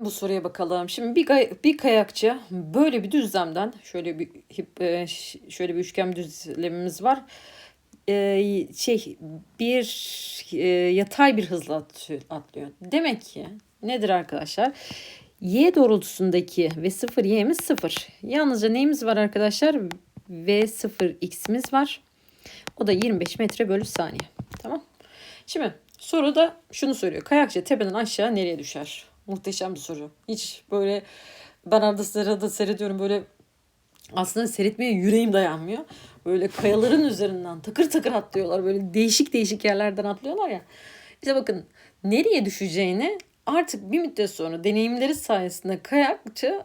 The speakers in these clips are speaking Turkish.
Bu soruya bakalım. Şimdi bir, bir kayakçı böyle bir düzlemden şöyle bir e, şöyle bir üçgen düzlemimiz var. Ee, şey bir e, yatay bir hızla atlıyor. Demek ki nedir arkadaşlar? Y doğrultusundaki ve 0 y'miz 0. Yalnızca neyimiz var arkadaşlar? V 0 x'imiz var. O da 25 metre bölü saniye. Tamam. Şimdi soruda şunu söylüyor. Kayakçı tepeden aşağı nereye düşer? Muhteşem bir soru. Hiç böyle ben arada sırada seyrediyorum böyle aslında seyretmeye yüreğim dayanmıyor. Böyle kayaların üzerinden takır takır atlıyorlar. Böyle değişik değişik yerlerden atlıyorlar ya. İşte bakın nereye düşeceğini artık bir müddet sonra deneyimleri sayesinde kayakçı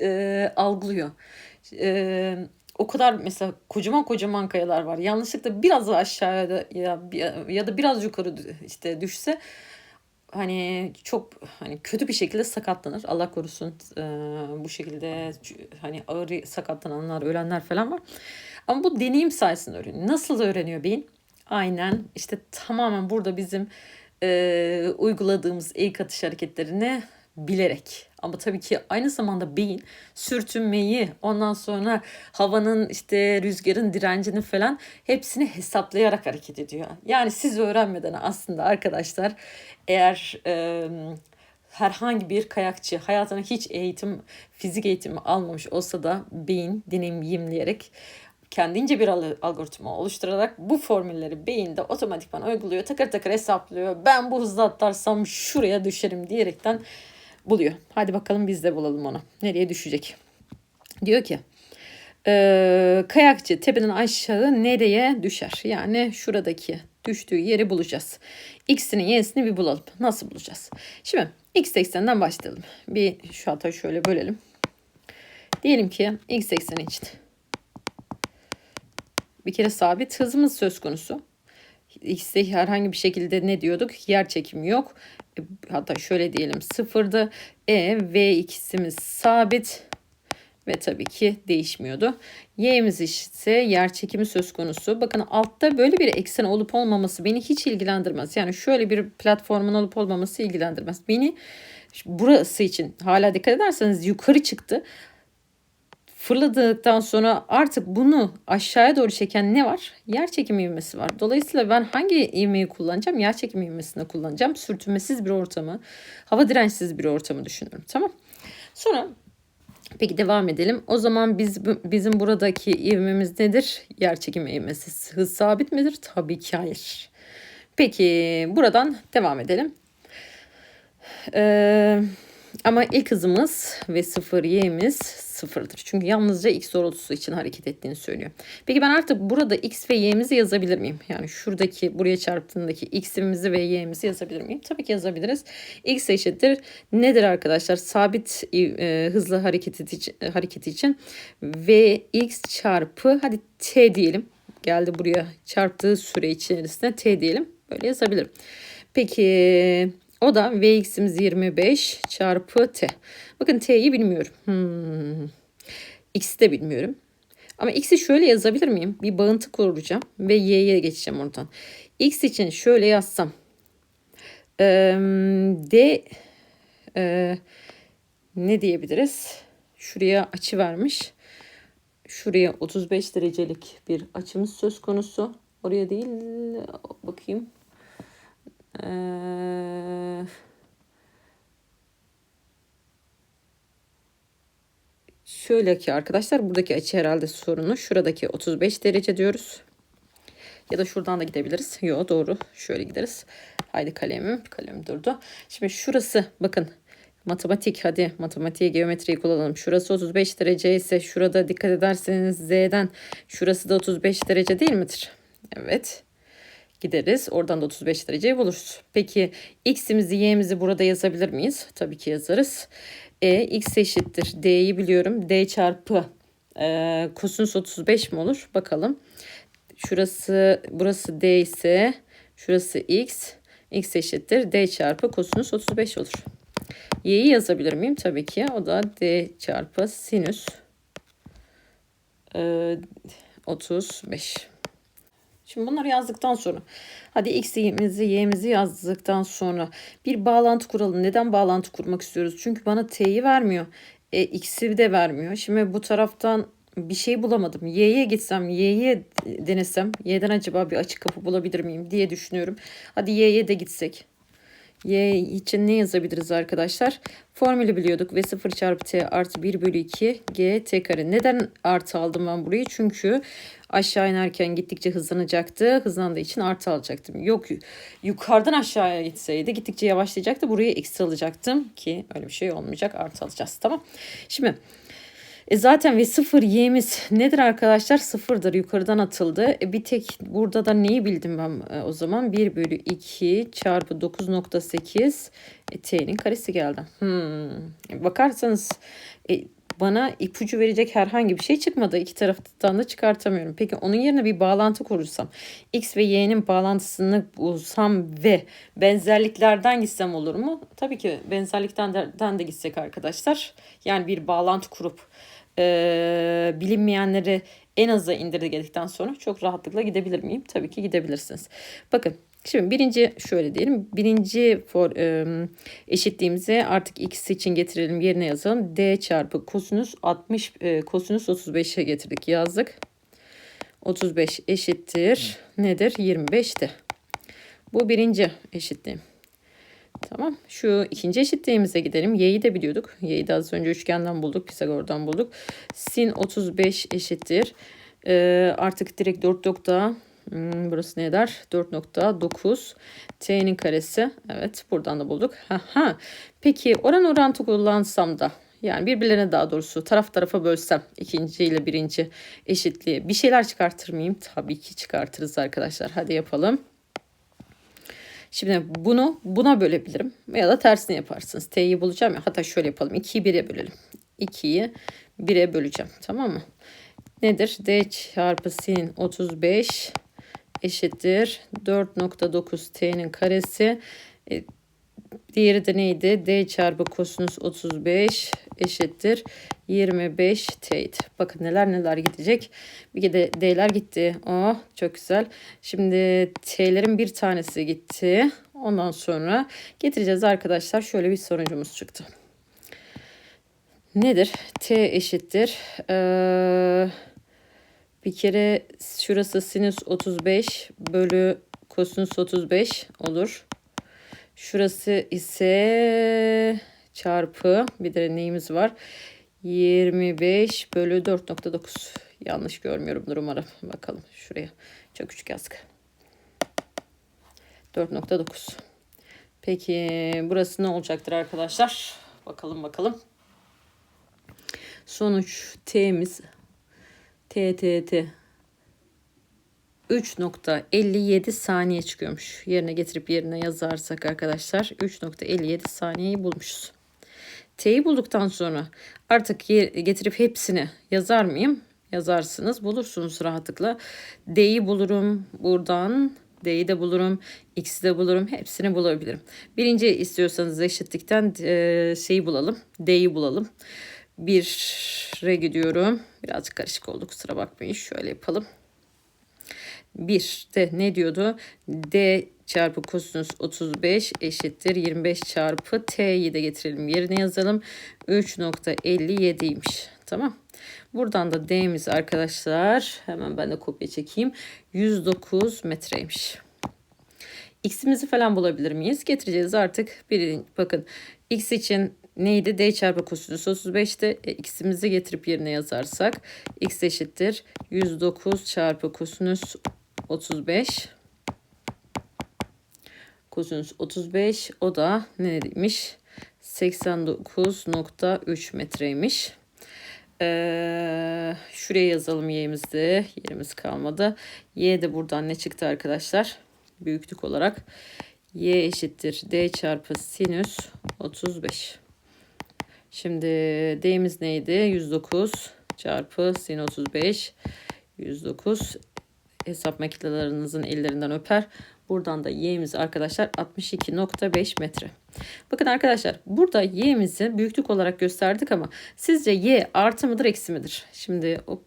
e, algılıyor. E, o kadar mesela kocaman kocaman kayalar var. Yanlışlıkla biraz aşağıya da ya, ya da biraz yukarı işte düşse hani çok hani kötü bir şekilde sakatlanır. Allah korusun e, bu şekilde hani ağır sakatlananlar, ölenler falan var. Ama bu deneyim sayesinde öğreniyor. Nasıl öğreniyor beyin? Aynen işte tamamen burada bizim e, uyguladığımız ilk atış hareketlerini bilerek. Ama tabii ki aynı zamanda beyin sürtünmeyi ondan sonra havanın işte rüzgarın direncini falan hepsini hesaplayarak hareket ediyor. Yani siz öğrenmeden aslında arkadaşlar eğer e, herhangi bir kayakçı hayatına hiç eğitim, fizik eğitimi almamış olsa da beyin deneyimleyerek kendince bir al- algoritma oluşturarak bu formülleri beyinde otomatikman uyguluyor. Takır takır hesaplıyor. Ben bu hızla atlarsam şuraya düşerim diyerekten buluyor. Hadi bakalım biz de bulalım onu. Nereye düşecek? Diyor ki e, kayakçı tepeden aşağı nereye düşer? Yani şuradaki düştüğü yeri bulacağız. X'ini y'sini bir bulalım. Nasıl bulacağız? Şimdi x ekseninden başlayalım. Bir şu hatayı şöyle bölelim. Diyelim ki x ekseni için bir kere sabit hızımız söz konusu. X'te herhangi bir şekilde ne diyorduk? Yer çekimi yok. Hatta şöyle diyelim sıfırdı. E v ikisimiz sabit ve tabii ki değişmiyordu. Y'miz ise yer çekimi söz konusu. Bakın altta böyle bir eksen olup olmaması beni hiç ilgilendirmez. Yani şöyle bir platformun olup olmaması ilgilendirmez. Beni burası için hala dikkat ederseniz yukarı çıktı fırladıktan sonra artık bunu aşağıya doğru çeken ne var? Yer çekimi ivmesi var. Dolayısıyla ben hangi ivmeyi kullanacağım? Yer çekimi ivmesini kullanacağım. Sürtünmesiz bir ortamı, hava dirençsiz bir ortamı düşünüyorum. Tamam. Sonra peki devam edelim. O zaman biz bizim buradaki ivmemiz nedir? Yer çekimi ivmesi. Hız sabit midir? Tabii ki hayır. Peki buradan devam edelim. Ee, ama ilk hızımız ve sıfır y'miz sıfırdır. Çünkü yalnızca x doğrultusu için hareket ettiğini söylüyor. Peki ben artık burada x ve y'mizi yazabilir miyim? Yani şuradaki buraya çarptığındaki x'imizi ve y'mizi yazabilir miyim? Tabii ki yazabiliriz. x eşittir. Nedir arkadaşlar? Sabit e, hızlı hareket için, hareketi için v x çarpı hadi t diyelim. Geldi buraya çarptığı süre içerisinde t diyelim. Böyle yazabilirim. Peki o da Vx'imiz 25 çarpı T. Bakın T'yi bilmiyorum. Hmm. X'i de bilmiyorum. Ama X'i şöyle yazabilir miyim? Bir bağıntı kuracağım ve Y'ye geçeceğim oradan. X için şöyle yazsam. Ee, D e, ne diyebiliriz? Şuraya açı vermiş. Şuraya 35 derecelik bir açımız söz konusu. Oraya değil bakayım. Ee, şöyle ki arkadaşlar buradaki açı herhalde sorunu. Şuradaki 35 derece diyoruz. Ya da şuradan da gidebiliriz. Yo doğru. Şöyle gideriz. Haydi kalemim. Kalem durdu. Şimdi şurası bakın. Matematik hadi matematiğe geometriyi kullanalım. Şurası 35 derece ise şurada dikkat ederseniz Z'den şurası da 35 derece değil midir? Evet gideriz. Oradan da 35 dereceyi buluruz. Peki x'imizi y'mizi burada yazabilir miyiz? Tabii ki yazarız. E x eşittir. D'yi biliyorum. D çarpı e, kosinüs 35 mi olur? Bakalım. Şurası burası D ise şurası x. x eşittir. D çarpı kosinüs 35 olur. Y'yi yazabilir miyim? Tabii ki. O da D çarpı sinüs e, 35. Şimdi bunları yazdıktan sonra hadi x'imizi y'mizi yazdıktan sonra bir bağlantı kuralım. Neden bağlantı kurmak istiyoruz? Çünkü bana t'yi vermiyor. E, x'i de vermiyor. Şimdi bu taraftan bir şey bulamadım. Y'ye gitsem, Y'ye denesem, Y'den acaba bir açık kapı bulabilir miyim diye düşünüyorum. Hadi Y'ye de gitsek. Y için ne yazabiliriz arkadaşlar? Formülü biliyorduk. V 0 çarpı T artı 1 bölü 2 G T kare. Neden artı aldım ben burayı? Çünkü aşağı inerken gittikçe hızlanacaktı. Hızlandığı için artı alacaktım. Yok yukarıdan aşağıya gitseydi gittikçe yavaşlayacaktı. Buraya eksi alacaktım ki öyle bir şey olmayacak. Artı alacağız. Tamam. Şimdi e zaten ve sıfır y'miz nedir arkadaşlar? Sıfırdır. Yukarıdan atıldı. E bir tek burada da neyi bildim ben e, o zaman? 1 bölü 2 çarpı 9.8 e, t'nin karesi geldi. Hmm. E, bakarsanız e, bana ipucu verecek herhangi bir şey çıkmadı. İki taraftan da çıkartamıyorum. Peki onun yerine bir bağlantı kurursam. X ve Y'nin bağlantısını bulsam ve benzerliklerden gitsem olur mu? Tabii ki benzerlikten de gitsek arkadaşlar. Yani bir bağlantı kurup e, bilinmeyenleri en aza indirgedikten sonra çok rahatlıkla gidebilir miyim? Tabii ki gidebilirsiniz. Bakın Şimdi birinci şöyle diyelim. Birinci for, e, eşitliğimizi artık x için getirelim yerine yazalım. d çarpı kosinüs 60 e, kosinüs 35'e getirdik yazdık. 35 eşittir nedir? 25'ti. Bu birinci eşitliğim. Tamam. Şu ikinci eşitliğimize gidelim. Y'yi de biliyorduk. Y'yi de az önce üçgenden bulduk. Pisagor'dan bulduk. Sin 35 eşittir. Ee, artık direkt 4 nokta hmm, burası ne eder? 4.9 t'nin karesi. Evet buradan da bulduk. Aha. Peki oran orantı kullansam da yani birbirlerine daha doğrusu taraf tarafa bölsem ikinci ile birinci eşitliği bir şeyler çıkartır mıyım? Tabii ki çıkartırız arkadaşlar. Hadi yapalım. Şimdi bunu buna bölebilirim. Ya da tersini yaparsınız. T'yi bulacağım ya. Hatta şöyle yapalım. 2'yi 1'e bölelim. 2'yi 1'e böleceğim. Tamam mı? Nedir? D çarpı sin 35 eşittir. 4.9 T'nin karesi. Diğeri de neydi? D çarpı kosinüs 35 eşittir 25 t'ydi. Bakın neler neler gidecek. Bir de d'ler gitti. Oh çok güzel. Şimdi t'lerin bir tanesi gitti. Ondan sonra getireceğiz arkadaşlar. Şöyle bir sonucumuz çıktı. Nedir? T eşittir. Ee, bir kere şurası sinüs 35 bölü kosinüs 35 olur. Şurası ise çarpı bir de neyimiz var? 25 bölü 4.9. Yanlış görmüyorumdur umarım. Bakalım şuraya. Çok küçük yazdık. 4.9. Peki burası ne olacaktır arkadaşlar? Bakalım bakalım. Sonuç T'miz T T T 3.57 saniye çıkıyormuş. Yerine getirip yerine yazarsak arkadaşlar 3.57 saniyeyi bulmuşuz. T'yi bulduktan sonra artık getirip hepsini yazar mıyım? Yazarsınız. Bulursunuz rahatlıkla. D'yi bulurum buradan. D'yi de bulurum. X'i de bulurum. Hepsini bulabilirim. Birinci istiyorsanız eşitlikten e, şeyi bulalım. D'yi bulalım. 1'e gidiyorum. Birazcık karışık oldu kusura bakmayın. Şöyle yapalım. 1 de ne diyordu? D çarpı kosinüs 35 eşittir 25 çarpı t'yi de getirelim yerine yazalım. 3.57'ymiş. Tamam. Buradan da d'miz arkadaşlar hemen ben de kopya çekeyim. 109 metreymiş. X'imizi falan bulabilir miyiz? Getireceğiz artık. Bir, bakın X için neydi? D çarpı kosinüs 35'te. E, X'imizi getirip yerine yazarsak X eşittir 109 çarpı kosinüs 35 kosinüs 35 o da ne demiş 89.3 metreymiş. Ee, şuraya yazalım y'imizde. Yerimiz kalmadı. Y de buradan ne çıktı arkadaşlar? Büyüklük olarak. Y eşittir D çarpı sinüs 35. Şimdi D'miz neydi? 109 çarpı sin 35. 109 hesap makinelerinizin ellerinden öper. Buradan da y'miz arkadaşlar 62.5 metre. Bakın arkadaşlar burada y'mizi büyüklük olarak gösterdik ama sizce y artı mıdır eksi midir? Şimdi hop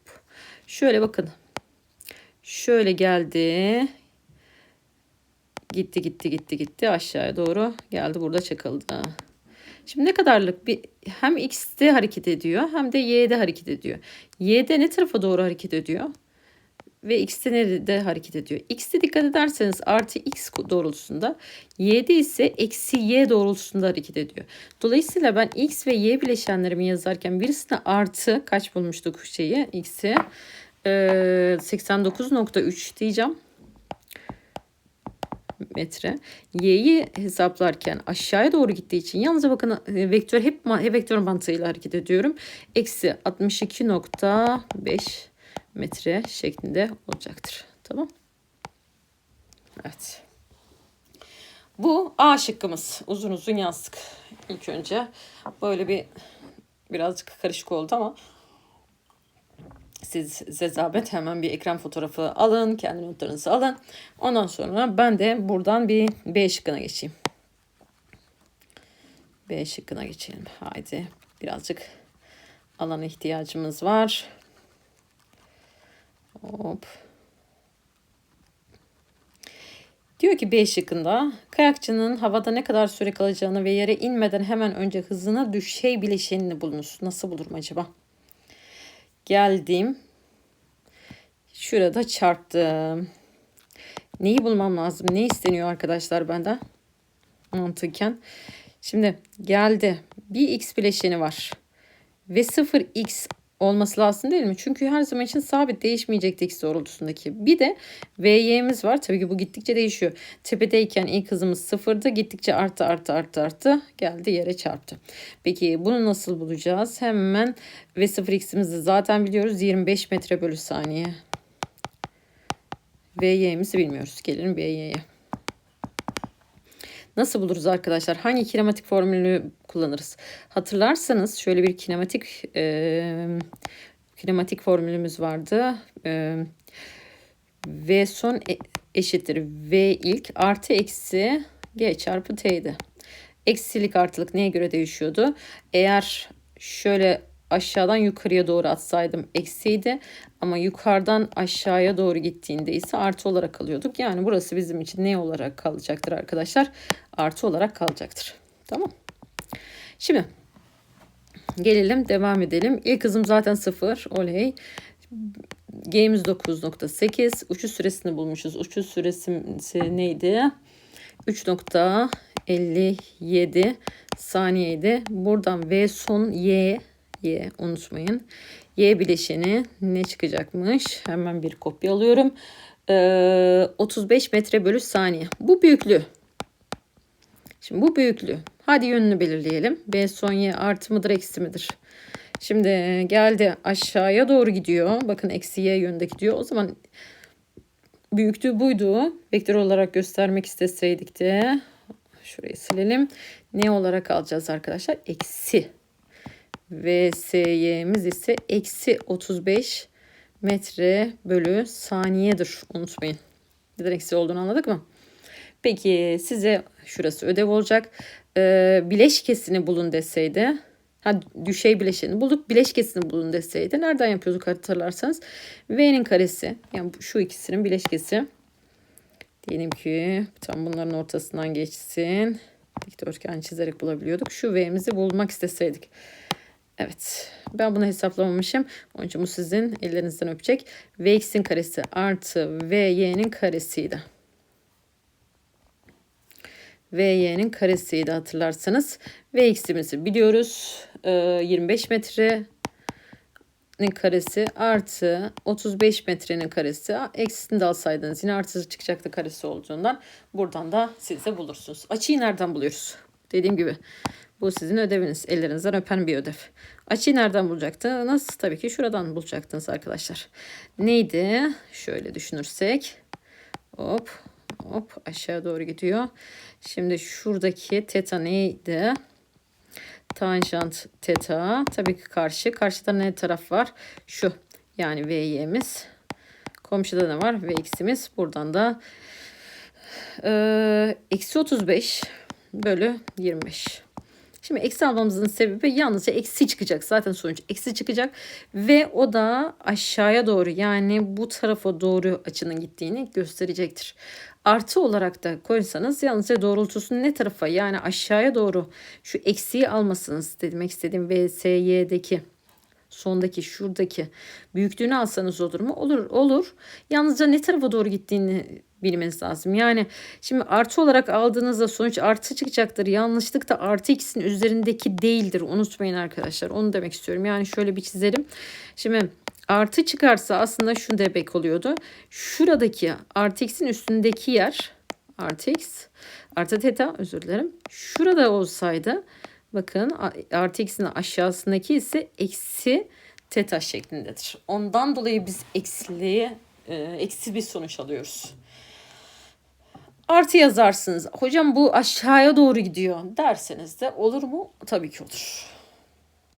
şöyle bakın. Şöyle geldi. Gitti gitti gitti gitti aşağıya doğru geldi burada çakıldı. Şimdi ne kadarlık bir hem x'te hareket ediyor hem de y'de hareket ediyor. Y'de ne tarafa doğru hareket ediyor? Ve x'te nerede hareket ediyor? X'te dikkat ederseniz artı x doğrultusunda. Y'de ise eksi y doğrultusunda hareket ediyor. Dolayısıyla ben x ve y bileşenlerimi yazarken birisine artı kaç bulmuştuk şeyi x'i? Ee, 89.3 diyeceğim metre. Y'yi hesaplarken aşağıya doğru gittiği için yalnızca bakın e, vektör hep ma- vektör mantığıyla hareket ediyorum. Eksi 62.5 metre şeklinde olacaktır. Tamam. Evet. Bu A şıkkımız. Uzun uzun yazdık ilk önce. Böyle bir birazcık karışık oldu ama siz size zahmet hemen bir ekran fotoğrafı alın. Kendi notlarınızı alın. Ondan sonra ben de buradan bir B şıkkına geçeyim. B şıkkına geçelim. Haydi birazcık alana ihtiyacımız var. Hop. Diyor ki B şıkkında kayakçının havada ne kadar süre kalacağını ve yere inmeden hemen önce hızına düşey bileşenini bulunuz. Nasıl bulurum acaba? Geldim. Şurada çarptım. Neyi bulmam lazım? Ne isteniyor arkadaşlar benden? Mantıken. Şimdi geldi. Bir x bileşeni var. Ve 0x olması lazım değil mi? Çünkü her zaman için sabit değişmeyecekti x doğrultusundaki. Bir de vy'miz var. Tabii ki bu gittikçe değişiyor. Tepedeyken ilk hızımız sıfırdı. Gittikçe arttı arttı arttı arttı. Geldi yere çarptı. Peki bunu nasıl bulacağız? Hemen v 0x'imizi zaten biliyoruz. 25 metre bölü saniye. Vy'mizi bilmiyoruz. Gelelim vy'ye. Nasıl buluruz arkadaşlar? Hangi kinematik formülünü kullanırız? Hatırlarsanız şöyle bir kinematik e, kinematik formülümüz vardı. E, v son e, eşittir v ilk artı eksi g çarpı t'ydi. Eksilik artılık neye göre değişiyordu? Eğer şöyle aşağıdan yukarıya doğru atsaydım eksiydi ama yukarıdan aşağıya doğru gittiğinde ise artı olarak kalıyorduk. Yani burası bizim için ne olarak kalacaktır arkadaşlar? Artı olarak kalacaktır. Tamam. Şimdi gelelim devam edelim. İlk hızım zaten 0. Oley. G'miz 9.8. Uçuş süresini bulmuşuz. Uçuş süresi neydi? 3.57 saniyeydi. Buradan V son Y Y unutmayın. Y bileşeni ne çıkacakmış? Hemen bir kopya alıyorum. Ee, 35 metre bölü saniye. Bu büyüklüğü. Şimdi bu büyüklüğü. Hadi yönünü belirleyelim. B son Y artı mıdır eksi midir? Şimdi geldi aşağıya doğru gidiyor. Bakın eksi Y yönünde gidiyor. O zaman büyüklüğü buydu. Vektör olarak göstermek isteseydik de şurayı silelim. Ne olarak alacağız arkadaşlar? Eksi VSY'miz ise eksi 35 metre bölü saniyedir. Unutmayın. Neden eksi olduğunu anladık mı? Peki size şurası ödev olacak. Ee, bileşkesini bulun deseydi. Ha, düşey bileşeni bulduk. Bileşkesini bulun deseydi. Nereden yapıyorduk hatırlarsanız. V'nin karesi. Yani şu ikisinin bileşkesi. Diyelim ki tam bunların ortasından geçsin. Dikdörtgen çizerek bulabiliyorduk. Şu V'mizi bulmak isteseydik. Evet. Ben bunu hesaplamamışım. Onun için bu sizin ellerinizden öpecek. Vx'in karesi artı Vy'nin karesiydi. Vy'nin karesiydi hatırlarsanız. Vx'imizi biliyoruz. Ee, 25 metrenin karesi artı 35 metrenin karesi. Eksisini de alsaydınız yine artı çıkacaktı karesi olduğundan. Buradan da siz de bulursunuz. Açıyı nereden buluyoruz? Dediğim gibi bu sizin ödeviniz. Ellerinizden öpen bir ödev. Açıyı nereden bulacaktınız? Tabii ki şuradan bulacaktınız arkadaşlar. Neydi? Şöyle düşünürsek. Hop hop aşağı doğru gidiyor. Şimdi şuradaki teta neydi? Tanjant teta. Tabii ki karşı. Karşıda ne taraf var? Şu. Yani Vy'miz. Komşuda ne var? Vx'imiz. Buradan da eksi 35 bölü 25. Şimdi eksi almamızın sebebi yalnızca eksi çıkacak. Zaten sonuç eksi çıkacak. Ve o da aşağıya doğru yani bu tarafa doğru açının gittiğini gösterecektir. Artı olarak da koysanız yalnızca doğrultusunun ne tarafa yani aşağıya doğru şu eksiği almasınız demek istediğim VSY'deki sondaki şuradaki büyüklüğünü alsanız olur mu? Olur olur. Yalnızca ne tarafa doğru gittiğini bilmeniz lazım. Yani şimdi artı olarak aldığınızda sonuç artı çıkacaktır. Yanlışlık da artı x'in üzerindeki değildir. Unutmayın arkadaşlar. Onu demek istiyorum. Yani şöyle bir çizelim. Şimdi artı çıkarsa aslında şu demek oluyordu. Şuradaki artı x'in üstündeki yer artı x artı teta özür dilerim. Şurada olsaydı bakın artı x'in aşağısındaki ise eksi teta şeklindedir. Ondan dolayı biz eksiliğe e, eksi bir sonuç alıyoruz. Artı yazarsınız. Hocam bu aşağıya doğru gidiyor derseniz de olur mu? Tabii ki olur.